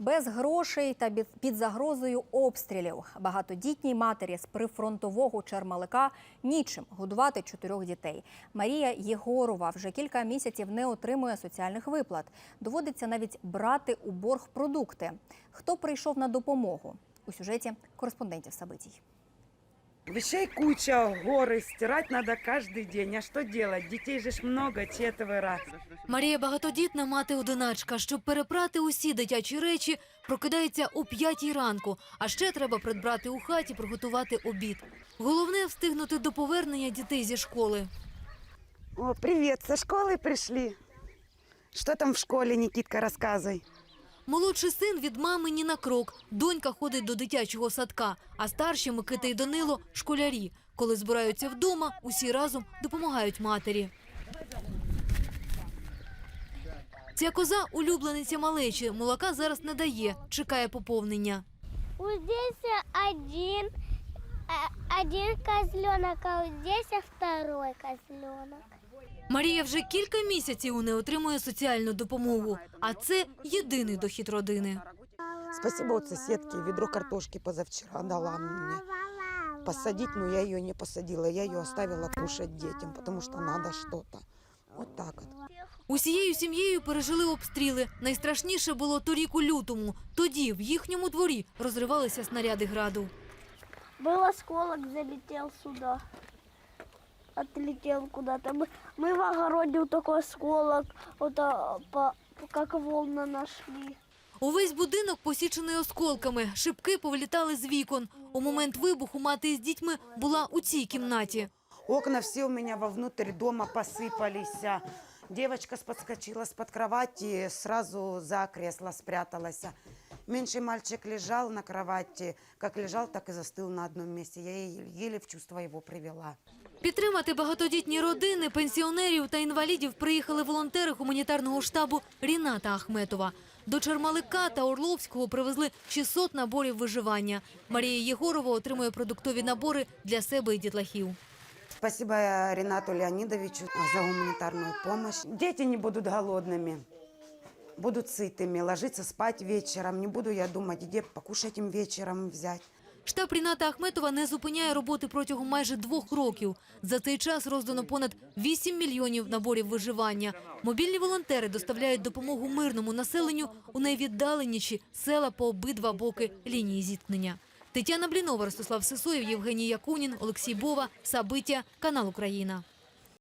Без грошей та під загрозою обстрілів багатодітній матері з прифронтового Чермалика нічим годувати чотирьох дітей. Марія Єгорова вже кілька місяців не отримує соціальних виплат. Доводиться навіть брати у борг продукти. Хто прийшов на допомогу? У сюжеті кореспондентів Сабитій. Вещей куча, горы, стирать надо каждый день. А что делать? Детей же ж много, четверо. Марія багатодітна мати-одиначка. Щоб перепрати усі дитячі речі, прокидається о п'ятій ранку. А ще треба придбати у хаті, приготувати обід. Головне встигнути до повернення дітей зі школи. О, привет, со школы пришли. Что там в школе, Никитка, рассказывай. Молодший син від мами ні на крок. Донька ходить до дитячого садка, а старші Микита і Данило – школярі. Коли збираються вдома, усі разом допомагають матері. Ця коза – улюблениця малечі. Молока зараз не дає, чекає поповнення. Вот здесь один, э, один козленок, а вот здесь второй козленок. Марія вже кілька місяців не отримує соціальну допомогу, а це єдиний дохід родини. Спасибо от соседки, ведро картошки позавчера дала мне посадить, но я ее не посадила, я ее оставила кушать детям, потому что надо что-то. Вот так вот. Усією сім'єю пережили обстріли. Найстрашніше було торік у лютому. Тоді в їхньому дворі розривалися снаряди граду. Был осколок, залетел сюда Отлетел куда-то. Мы, мы в огороде вот такой осколок, вот а, по, как волна нашли. Увесь будинок посічений осколками. Шибки повилітали з вікон. У момент вибуху мати з дітьми була у цій кімнаті. Окна все у меня вовнутрь дома посыпались. Девочка подскочила с-под кровати, сразу за кресло спряталась. Меньший мальчик лежал на кровати. Как лежал, так и застыл на одном месте. Я еле в чувство его привела. Підтримати багатодітні родини, пенсіонерів та інвалідів приїхали волонтери гуманітарного штабу Ріната Ахметова. До Чермалика та Орловського привезли 600 наборів виживання. Марія Єгорова отримує продуктові набори для себе і дітлахів. Спасибо Ренату Леонидовичу за гуманитарную помощь. Дети не будут голодными, будут сытыми, ложиться спать вечером. Не буду я думать, где покушать им вечером взять. Штаб Ріната Ахметова не зупиняє роботи протягом майже двох років. За цей час роздано понад 8 мільйонів наборів виживання. Мобільні волонтери доставляють допомогу мирному населенню у найвіддаленіші села по обидва боки лінії зіткнення. Тетяна Блінова, Ростислав Сисоєв, Євгеній Якунін, Олексій Бова, Сабиття, канал Україна.